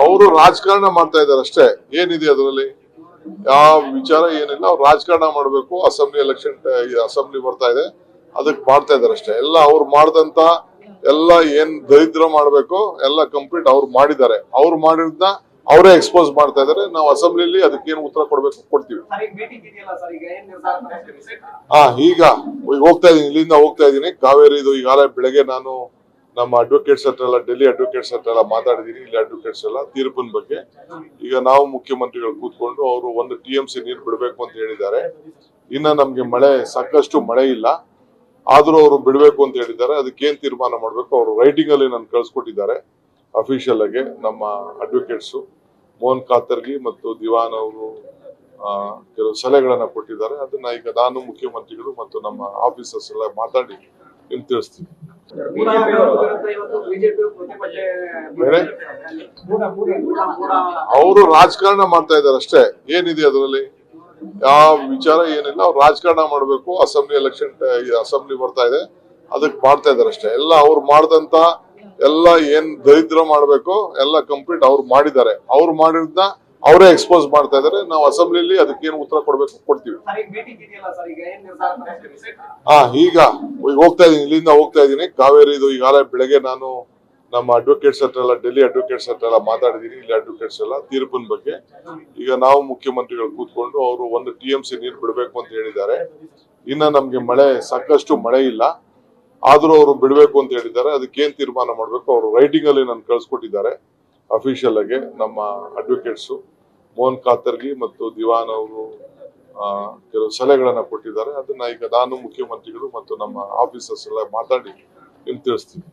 ಅವರು ರಾಜಕಾರಣ ಮಾಡ್ತಾ ಇದ್ದಾರೆ ಅಷ್ಟೇ. ಏನಿದೆ ಅದರಲ್ಲಿ? ಯಾವ ವಿಚಾರ ಏನಿಲ್ಲ. ಅವ್ರು ರಾಜಕಾರಣ ಮಾಡಬೇಕು. ಅಸೆಂಬ್ಲಿ ಎಲೆಕ್ಷನ್ ಅಸೆಂಬ್ಲಿ ಬರ್ತಾ ಇದೆ. ಅದಕ್ಕೆ ಮಾಡ್ತಾ ಇದಾರೆ ಅಷ್ಟೇ. ಎಲ್ಲ ಅವ್ರು ಮಾಡ್ದಂತ ಎಲ್ಲ ಏನ್ ದರಿದ್ರ ಮಾಡ್ಬೇಕು ಎಲ್ಲ ಕಂಪ್ಲೀಟ್ ಅವ್ರು ಮಾಡಿದ್ದಾರೆ. ಅವ್ರು ಮಾಡಿದ್ನ ಅವರೇ ಎಕ್ಸ್ಪೋಸ್ ಮಾಡ್ತಾ ಇದಾರೆ. ನಾವು ಅಸೆಂಬ್ಲಿಲಿ ಅದಕ್ಕೇನು ಉತ್ತರ ಕೊಡ್ಬೇಕು ಕೊಡ್ತೀವಿ? ಹಾ ಈಗ ಈಗ ಹೋಗ್ತಾ ಇದೀನಿ ಇಲ್ಲಿಂದ ಹೋಗ್ತಾ ಇದೀನಿ ಕಾವೇರಿದು ಈಗಾಗಲೇ ಬೆಳಗ್ಗೆ ನಾನು ನಮ್ಮ ಅಡ್ವೊಕೇಟ್ಸ್ ಹತ್ರ ಎಲ್ಲ ಡೆಲ್ಲಿ ಅಡ್ವೊಕೇಟ್ಸ್ ಹತ್ರ ಎಲ್ಲ ಮಾತಾಡಿದೀನಿ ಇಲ್ಲಿ ಅಡ್ವೊಕೇಟ್ಸ್ ಎಲ್ಲ ತೀರ್ಪಿನ ಬಗ್ಗೆ. ಈಗ ನಾವು ಮುಖ್ಯಮಂತ್ರಿಗಳು ಕೂತ್ಕೊಂಡು ಅವರು ಒಂದು ಟಿ ಎಂ ಸಿ ನೀರು ಬಿಡಬೇಕು ಅಂತ ಹೇಳಿದ್ದಾರೆ. ಇನ್ನ ನಮ್ಗೆ ಮಳೆ ಸಾಕಷ್ಟು ಮಳೆ ಇಲ್ಲ. ಆದ್ರೂ ಅವರು ಬಿಡಬೇಕು ಅಂತ ಹೇಳಿದ್ದಾರೆ. ಅದಕ್ಕೆ ಏನ್ ತೀರ್ಮಾನ ಮಾಡಬೇಕು? ಅವರು ರೈಟಿಂಗ್ ಅಲ್ಲಿ ನಾನು ಕಳ್ಸಿಕೊಟ್ಟಿದ್ದಾರೆ ಅಫಿಷಿಯಲ್ ಆಗಿ ನಮ್ಮ ಅಡ್ವೊಕೇಟ್ಸ್ ಮೋಹನ್ ಕಾತರ್ಗಿ ಮತ್ತು ದಿವಾನ್ ಅವರು ಕೆಲವು ಸಲಹೆಗಳನ್ನ ಕೊಟ್ಟಿದ್ದಾರೆ. ಅದನ್ನ ಈಗ ನಾನು ಮುಖ್ಯಮಂತ್ರಿಗಳು ಮತ್ತು ನಮ್ಮ ಆಫೀಸರ್ಸ್ ಎಲ್ಲ ಮಾತಾಡಿ ನಿಮ್ಗೆ ಕೂಡ ಅವರು ರಾಜಕಾರಣ ಮಾಡ್ತಾ ಇದ್ದಾರೆ ಅಷ್ಟೇ. ಏನಿದೆ ಅದರಲ್ಲಿ? ಯಾವ ವಿಚಾರ ಏನಿಲ್ಲ. ಅವ್ರು ರಾಜಕಾರಣ ಮಾಡಬೇಕು. ಅಸೆಂಬ್ಲಿ ಎಲೆಕ್ಷನ್ ಅಸೆಂಬ್ಲಿ ಬರ್ತಾ ಇದೆ. ಅದಕ್ಕೆ ಮಾಡ್ತಾ ಇದಾರೆ ಅಷ್ಟೇ. ಎಲ್ಲ ಅವ್ರು ಮಾಡ್ದಂತ ಎಲ್ಲ ಏನ್ ದರಿದ್ರ ಮಾಡ್ಬೇಕು ಎಲ್ಲ ಕಂಪ್ಲೀಟ್ ಅವ್ರು ಮಾಡಿದ್ದಾರೆ. ಅವ್ರು ಮಾಡಿದ್ನ ಅವರೇ ಎಕ್ಸ್ಪೋಸ್ ಮಾಡ್ತಾ ಇದಾರೆ ನಾವು ಅಸೆಂಬ್ಲಿಲಿ ಏನು ಉತ್ತರ ಕೊಡ್ಬೇಕು ಕೊಡ್ತೀವಿ? ಹಾ ಈಗ ಈಗ ಹೋಗ್ತಾ ಇದೀನಿ ಇಲ್ಲಿಂದ ಹೋಗ್ತಾ ಇದೀನಿ. ಕಾವೇರಿದು ಈಗಾಗಲೇ ಬೆಳಗ್ಗೆ ನಾನು ನಮ್ಮ ಅಡ್ವೊಕೇಟ್ಸ್ ಹತ್ರ ಎಲ್ಲ ಡೆಲ್ಲಿ ಅಡ್ವೊಕೇಟ್ಸ್ ಹತ್ರ ಎಲ್ಲ ಮಾತಾಡಿದೀನಿ. ಇಲ್ಲಿ ಅಡ್ವೊಕೇಟ್ಸ್ ಎಲ್ಲ ತೀರ್ಪಿನ ಬಗ್ಗೆ. ಈಗ ನಾವು ಮುಖ್ಯಮಂತ್ರಿಗಳು ಕೂತ್ಕೊಂಡು ಅವರು ಒಂದು ಟಿ ಎಂ ಸಿ ನೀರು ಬಿಡಬೇಕು ಅಂತ ಹೇಳಿದ್ದಾರೆ. ಇನ್ನ ನಮ್ಗೆ ಮಳೆ ಸಾಕಷ್ಟು ಮಳೆ ಇಲ್ಲ. ಆದ್ರೂ ಅವರು ಬಿಡಬೇಕು ಅಂತ ಹೇಳಿದ್ದಾರೆ. ಅದಕ್ಕೆ ಏನ್ ತೀರ್ಮಾನ ಮಾಡಬೇಕು? ಅವರು ರೈಟಿಂಗ್ ಅಲ್ಲಿ ನಾನು ಕಳ್ಸಿಕೊಟ್ಟಿದ್ದಾರೆ ಅಫಿಷಿಯಲ್ ಆಗಿ ನಮ್ಮ ಅಡ್ವೊಕೇಟ್ಸ್ ಮೋಹನ್ ಕಾತರ್ಗಿ ಮತ್ತು ದಿವಾನ್ ಅವರು ಕೆಲವು ಸಲಹೆಗಳನ್ನ ಕೊಟ್ಟಿದ್ದಾರೆ. ಅದನ್ನ ಈಗ ನಾನು ಮುಖ್ಯಮಂತ್ರಿಗಳು ಮತ್ತು ನಮ್ಮ ಆಫೀಸರ್ಸ್ ಎಲ್ಲ ಮಾತಾಡಿ ನಿಮ್ಗೆ ತಿಳಿಸ್ತೀವಿ